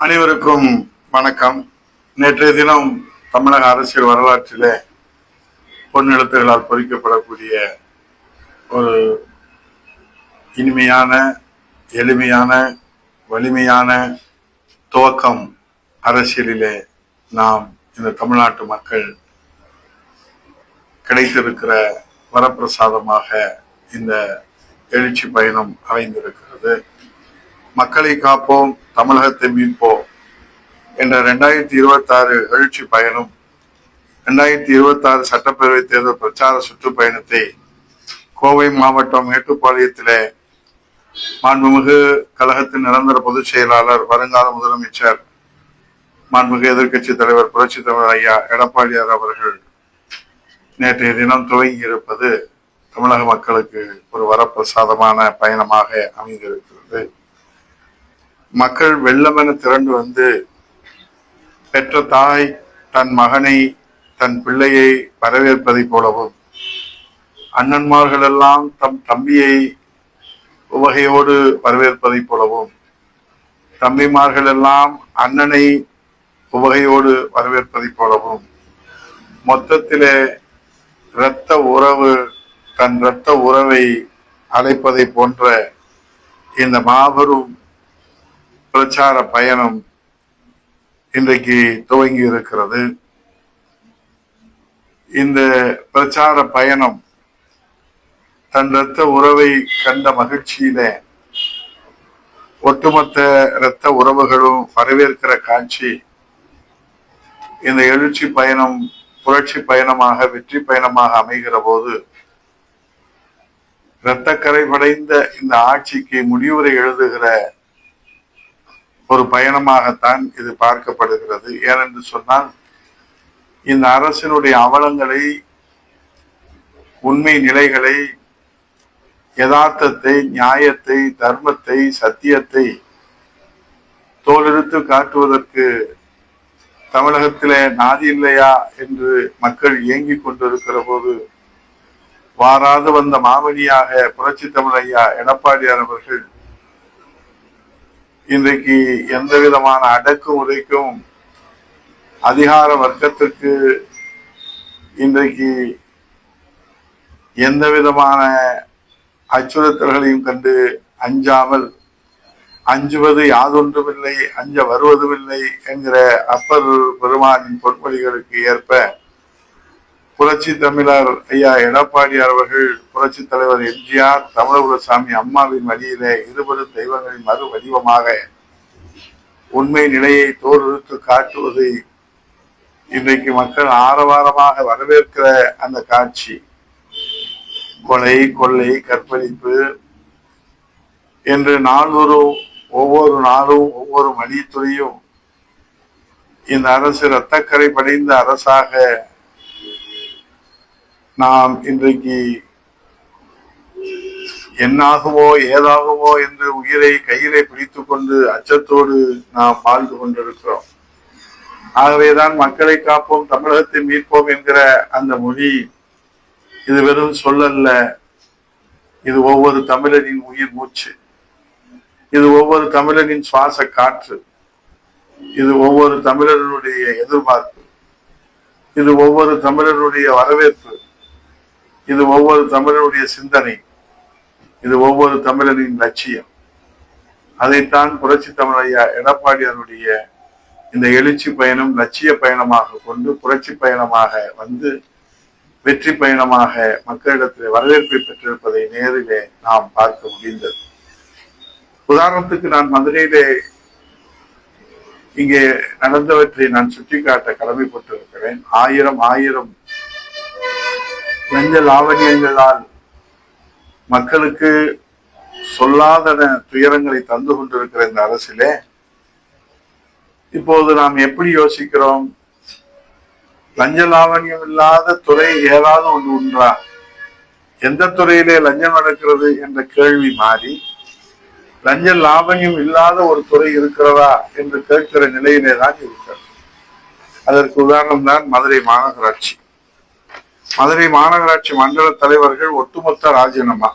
அனைவருக்கும் வணக்கம். நேற்றைய தினம் தமிழக அரசியல் வரலாற்றிலே பொன்னெழுத்துகளால் பொறிக்கப்படக்கூடிய ஒரு இனிமையான எளிமையான வலிமையான துவக்கம் அரசியலிலே நாம் இந்த தமிழ்நாட்டு மக்கள் கிடைத்திருக்கிற வரப்பிரசாதமாக இந்த எழுச்சி பயணம் அமைந்திருக்கிறது மக்களை காப்போம் தமிழகத்தை மீட்போம் என்ற ரெண்டாயிரத்தி இருபத்தி ஆறு எழுச்சி பயணம் ரெண்டாயிரத்தி இருபத்தி ஆறு சட்டப்பேரவை தேர்தல் பிரச்சார சுற்றுப்பயணத்தை கோவை மாவட்டம் மேட்டுப்பாளையத்திலே மாண்புமிகு கழகத்தின் நிரந்தர பொதுச் செயலாளர் வருங்கால முதலமைச்சர் மாண்புமிகு எதிர்க்கட்சி தலைவர் புரட்சி தலைவர் ஐயா எடப்பாடியார் அவர்கள் நேற்றைய தினம் துவங்கி இருப்பது தமிழக மக்களுக்கு ஒரு வரப்பிரசாதமான பயணமாக அமைந்திருக்கிறது. மக்கள் வெள்ளமென திரண்டு வந்து பெற்ற தாய் தன் மகனை தன் பிள்ளையை வரவேற்பதைப் போலவும் அண்ணன்மார்கள் எல்லாம் தம் தம்பியை உவகையோடு வரவேற்பதைப் போலவும் தம்பிமார்கள் எல்லாம் அண்ணனை உவகையோடு வரவேற்பதைப் போலவும் மொத்தத்திலே இரத்த உறவு தன் இரத்த உறவை அழைப்பதை போன்ற இந்த மாபெரும் பிரச்சார பயணம் இன்றைக்கு துவங்கி இருக்கிறது. இந்த பிரச்சார பயணம் தன் இரத்த உறவை கண்ட மகிழ்ச்சியில ஒட்டுமொத்த இரத்த உறவுகளும் வரவேற்கிற காட்சி இந்த எழுச்சி பயணம் புரட்சி பயணமாக வெற்றி பயணமாக அமைகிற போது இரத்தக்கரை படைந்த இந்த ஆட்சிக்கு முடிவுரை எழுதுகிற ஒரு பயணமாகத்தான் இது பார்க்கப்படுகிறது. ஏனென்று சொன்னால் இந்த அரசினுடைய அவலங்களை உண்மை நிலைகளை யதார்த்தத்தை நியாயத்தை தர்மத்தை சத்தியத்தை தோலெடுத்து காட்டுவதற்கு தமிழகத்திலே நாதி இல்லையா என்று மக்கள் ஏங்கிக் கொண்டிருக்கிற போது வாராது வந்த மாமணியாக புரட்சி தமிழ் ஐயா எடப்பாடியார் அவர்கள் இன்றைக்கு எந்த விதமான அடக்குமுறைக்கும் அதிகார வர்க்கத்திற்கு இன்றைக்கு எந்த விதமான அச்சுறுத்தல்களையும் கண்டு அஞ்சாமல் அஞ்சுவது யாதொன்றுமில்லை அஞ்ச வருவதுமில்லை என்கிற அப்பர் பெருமானின் பொன்மொழிகளுக்கு ஏற்ப புரட்சி தமிழர் ஐயா எடப்பாடியார் அவர்கள் புரட்சி தலைவர் எம்ஜிஆர் தமிழகுலசாமி அம்மாவின் வழியிலே இருபெரும் தெய்வங்களின் மறு வடிவமாக உண்மை நிலையை தோலுறுத்து காட்டுவதை இன்றைக்கு மக்கள் ஆரவாரமாக வரவேற்கிற அந்த காட்சி. கொலை கொள்ளை கற்பழிப்பு என்று நாள்தோறும் ஒவ்வொரு நாளும் ஒவ்வொரு மணித்துறையும் இந்த அரசு இரத்தக்கரை படைந்த அரசாக நாம் இன்றைக்கு என்னாகவோ ஏதாகவோ என்று உயிரை கையிலே பிடித்துக் கொண்டு அச்சத்தோடு நாம் வாழ்ந்து கொண்டிருக்கிறோம். ஆகவேதான் மக்களை காப்போம் தமிழகத்தை மீட்போம் என்கிற அந்த மொழி இது வெறும் சொல்லல்ல. இது ஒவ்வொரு தமிழரின் உயிர் மூச்சு. இது ஒவ்வொரு தமிழனின் சுவாச காற்று. இது ஒவ்வொரு தமிழர்களுடைய எதிர்பார்ப்பு. இது ஒவ்வொரு தமிழருடைய வரவேற்பு. இது ஒவ்வொரு தமிழனுடைய சிந்தனை. இது ஒவ்வொரு தமிழனின் லட்சியம். அதைத்தான் புரட்சி தமிழ் ஐயா எடப்பாடியாருடைய இந்த எழுச்சி பயணம் லட்சிய பயணமாக கொண்டு புரட்சி பயணமாக வந்து வெற்றி பயணமாக மக்களிடத்தில் வரவேற்பை பெற்றிருப்பதை நேரிலே நாம் பார்க்க முடிந்தது. உதாரணத்துக்கு நான் மதுரையிலே இங்கே நடந்தவற்றை நான் சுட்டிக்காட்ட கடமைப்பட்டிருக்கிறேன். ஆயிரம் ஆயிரம் லஞ்ச லாவணியங்களால் மக்களுக்கு சொல்லாத துயரங்களை தந்து கொண்டிருக்கிற இந்த அரசிலே இப்போது நாம் எப்படி யோசிக்கிறோம்? லஞ்ச லாவணியம் இல்லாத துறை ஏதாவது ஒன்று உண்டா? எந்த துறையிலே லஞ்சம் நடக்கிறது என்ற கேள்வி மாறி லஞ்ச லாபணியம் இல்லாத ஒரு துறை இருக்கிறதா என்று கேட்கிற நிலையிலே தான் இருக்கிறது அதற்கு உதாரணம் தான் மதுரை மாநகராட்சி. மதுரை மாநகராட்சி மண்டல தலைவர்கள் ஒட்டுமொத்த ராஜினாமா.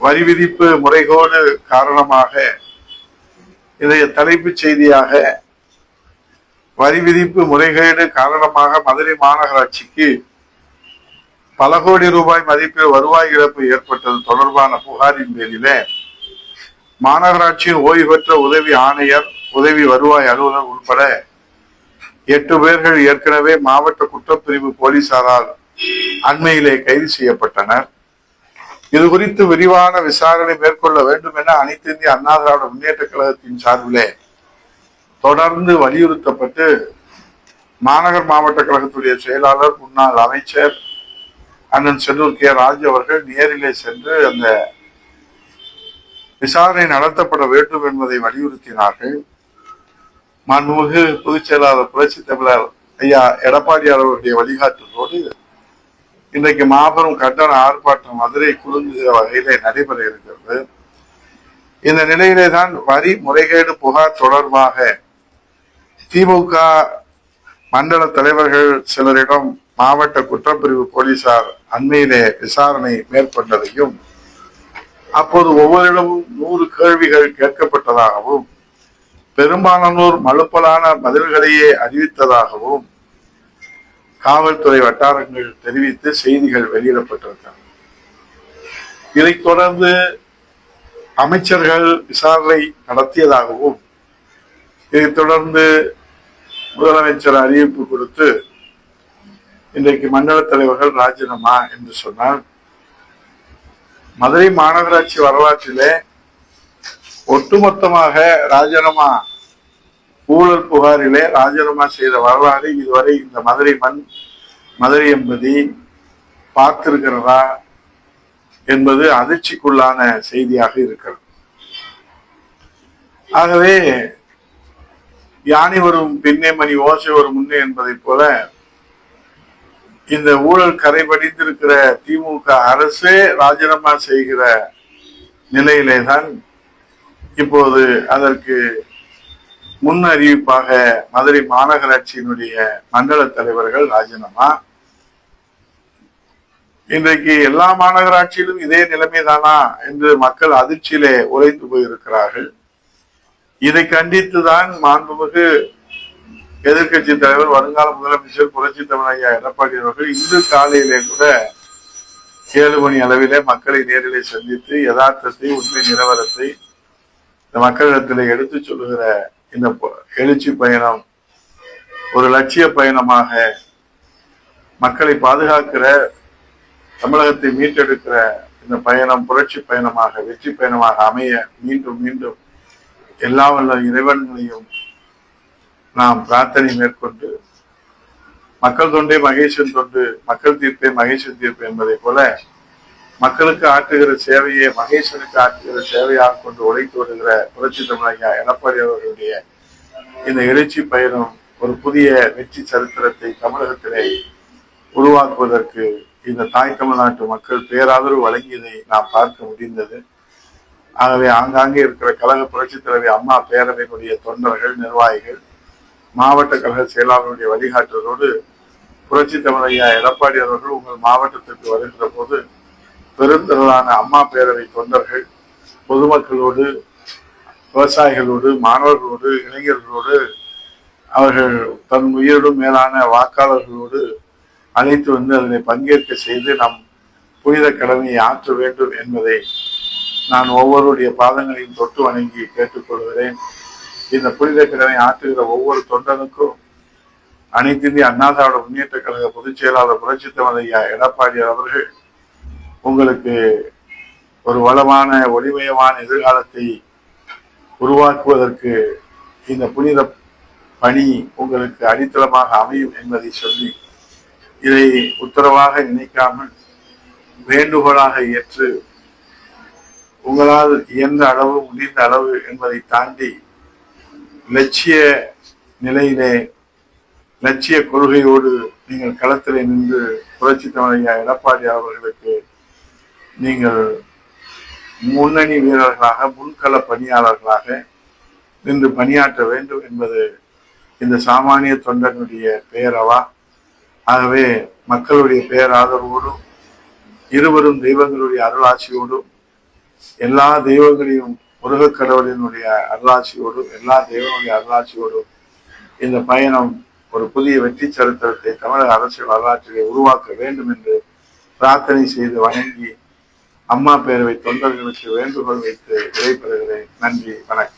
வரி விதிப்பு முறைகோடு காரணமாக இதைய தலைப்புச் செய்தியாக வரி விதிப்பு முறைகேடு காரணமாக மதுரை மாநகராட்சிக்கு பல கோடி ரூபாய் மதிப்பில் வருவாய் இழப்பு ஏற்பட்டது தொடர்பான புகாரின் பேரில மாநகராட்சியின் ஓய்வு பெற்ற உதவி ஆணையர் உதவி வருவாய் அலுவலர் உட்பட எட்டு பேர்கள் ஏற்கனவே மாவட்ட குற்றப்பிரிவு போலீசாரால் அண்மையிலே கைது செய்யப்பட்டனர். இது குறித்து விரிவான விசாரணை மேற்கொள்ள வேண்டும் என அனைத்து இந்திய அண்ணா திராவிட முன்னேற்ற கழகத்தின் சார்பிலே தொடர்ந்து வலியுறுத்தப்பட்டு மாநகர் மாவட்ட கழகத்துடைய செயலாளர் முன்னாள் அமைச்சர் அண்ணன் செல்லூர் கே. ராஜ் அவர்கள் நேரிலே சென்று அந்த விசாரணை நடத்தப்பட வேண்டும் என்பதை வலியுறுத்தினார்கள். மாண்புமிகு பொதுச் செயலாளர் புரட்சி தமிழர் ஐயா எடப்பாடியார் அவருடைய வழிகாட்டுதலோடு இன்றைக்கு மாபெரும் கண்டன ஆர்ப்பாட்டம் மதுரை குலுங்குகிற வகையிலே நடைபெற இருக்கிறது. இந்த நிலையிலே தான் வரி முறைகேடு புகார் தொடர்பாக திமுக மண்டல தலைவர்கள் சிலரிடம் மாவட்ட குற்றப்பிரிவு போலீசார் அண்மையிலே விசாரணை மேற்கொண்டதையும் அப்போது ஒவ்வொருடமும் நூறு கேள்விகள் கேட்கப்பட்டதாகவும் பெரும்பாலானோர் மழுப்பலான பதில்களையே அறிவித்ததாகவும் காவல்துறை வட்டாரங்கள் தெரிவித்து செய்திகள் வெளியிடப்பட்டிருக்கின்றன இதைத் தொடர்ந்து அமைச்சர்கள் விசாரணை நடத்தியதாகவும் இதைத் தொடர்ந்து முதலமைச்சர் அறிவிப்பு கொடுத்து இன்றைக்கு மண்டல தலைவர்கள் ராஜினாமா என்று சொன்னார் மதுரை மாநகராட்சி வரலாற்றிலே ஒட்டுமொத்தமாக ராஜினாமா ஊழல் புகாரிலே ராஜினாமா செய்த வரலாறு இதுவரை இந்த மதுரை மண் மதுரை என்பதை பார்த்திருக்கிறதா என்பது அதிர்ச்சிக்குள்ளான செய்தியாக இருக்கிறது. ஆகவே யானை வரும் பின்னே மணி ஓசை வரும் முன்னே என்பதைப் போல இந்த ஊழல் கரைபடிந்திருக்கிற திமுக அரசே ராஜினாமா செய்கிற நிலையிலே தான் இப்போது அதற்கு முன் அறிவிப்பாக மதுரை மாநகராட்சியினுடைய மண்டல தலைவர்கள் ராஜினாமா. இன்றைக்கு எல்லா மாநகராட்சியிலும் இதே நிலைமைதானா என்று மக்கள் அதிர்ச்சியிலே உழைத்து போயிருக்கிறார்கள். இதை கண்டித்துதான் மாண்புமிகு எதிர்க்கட்சி தலைவர் வருங்கால முதலமைச்சர் புரட்சி தமிழ் ஐயா எடப்பாடி அவர்கள் இன்று காலையிலே கூட ஏழு மணி அளவிலே மக்களை நேரிலே சந்தித்து யதார்த்தத்தை உண்மை நிலவரத்தை இந்த மக்களிடத்திலே எடுத்து சொல்லுகிற இந்த எழுச்சி பயணம் ஒரு லட்சிய பயணமாக மக்களை பாதுகாக்கிற தமிழகத்தை மீட்டெடுக்கிற இந்த பயணம் புரட்சி பயணமாக வெற்றி பயணமாக அமைய மீண்டும் மீண்டும் எல்லா வல்ல இறைவன்களையும் நாம் பிரார்த்தனை மேற்கொண்டு மக்கள் தொண்டே மகேசன் தொண்டு மக்கள் தீர்ப்பே மகேசன் தீர்ப்பு என்பதை போல மக்களுக்கு ஆற்றுகிற சேவையை மகேசனுக்கு ஆற்றுகிற சேவையாக கொண்டு உழைத்து வருகிற புரட்சி தமிழக எடப்பாடி அவர்களுடைய இந்த எழுச்சி பயணம் ஒரு புதிய வெற்றி சரித்திரத்தை தமிழகத்திலே உருவாக்குவதற்கு இந்த தாய் தமிழ்நாட்டு மக்கள் பேராதரவு வழங்கியதை நாம் பார்க்க முடிந்தது. ஆகவே ஆங்காங்கே இருக்கிற கழக புரட்சி தலைவி அம்மா பேரவையினுடைய தொண்டர்கள் நிர்வாகிகள் மாவட்ட கழக செயலாளருடைய வழிகாட்டுதலோடு புரட்சி தமிழையா எடப்பாடி அவர்கள் உங்கள் மாவட்டத்திற்கு வருகிற போது பெருந்திரளான அம்மா பேரவை தொண்டர்கள் பொதுமக்களோடு விவசாயிகளோடு மாணவர்களோடு இளைஞர்களோடு அவர்கள் தன் உயிரிடும் மேலான வாக்காளர்களோடு அழைத்து வந்து அதனை பங்கேற்க செய்து நம் புனித கடமையை ஆற்ற வேண்டும் என்பதை நான் ஒவ்வொருடைய பாதங்களையும் தொட்டு வணங்கி கேட்டுக்கொள்கிறேன். இந்த புனித கடமை ஆற்றுகிற ஒவ்வொரு தொண்டனுக்கும் அனைத்து இந்திய அண்ணா திராவிட முன்னேற்ற கழக பொதுச் செயலாளர் புரட்சி ஐயா எடப்பாடி அவர்கள் உங்களுக்கு ஒரு வளமான ஒளிமயமான எதிர்காலத்தை உருவாக்குவதற்கு இந்த புனித பணி உங்களுக்கு அடித்தளமாக அமையும் என்பதை சொல்லி இதை உத்தரவாக நினைக்காமல் வேண்டுகோளாக ஏற்று உங்களால் இயன்ற அளவு முடிந்த அளவு என்பதை தாண்டி லட்சிய நிலையிலே லட்சிய கொள்கையோடு நீங்கள் களத்திலே நின்று புரட்சி தமிழையா எடப்பாடி அவர்களுக்கு நீங்கள் முன்னணி வீரர்களாக முன்கள பணியாளர்களாக நின்று பணியாற்ற வேண்டும் என்பது இந்த சாமானிய தொண்டனுடைய பெயரவா ஆகவே மக்களுடைய பேராதரவோடும் இருவரும் தெய்வங்களுடைய அருளாட்சியோடும் எல்லா தெய்வங்களையும் முருகக்கடவுளினுடைய அருளாட்சியோடும் எல்லா தெய்வனுடைய அருளாட்சியோடும் இந்த பயணம் ஒரு புதிய வெற்றி சரித்திரத்தை தமிழக அரசியல் வரலாற்றிலே உருவாக்க வேண்டும் என்று பிரார்த்தனை செய்து வணங்கி அம்மா பேரவை தொண்டர்களுக்கு வேண்டுகோள் வைத்து விடைபெறுகிறேன். நன்றி வணக்கம்.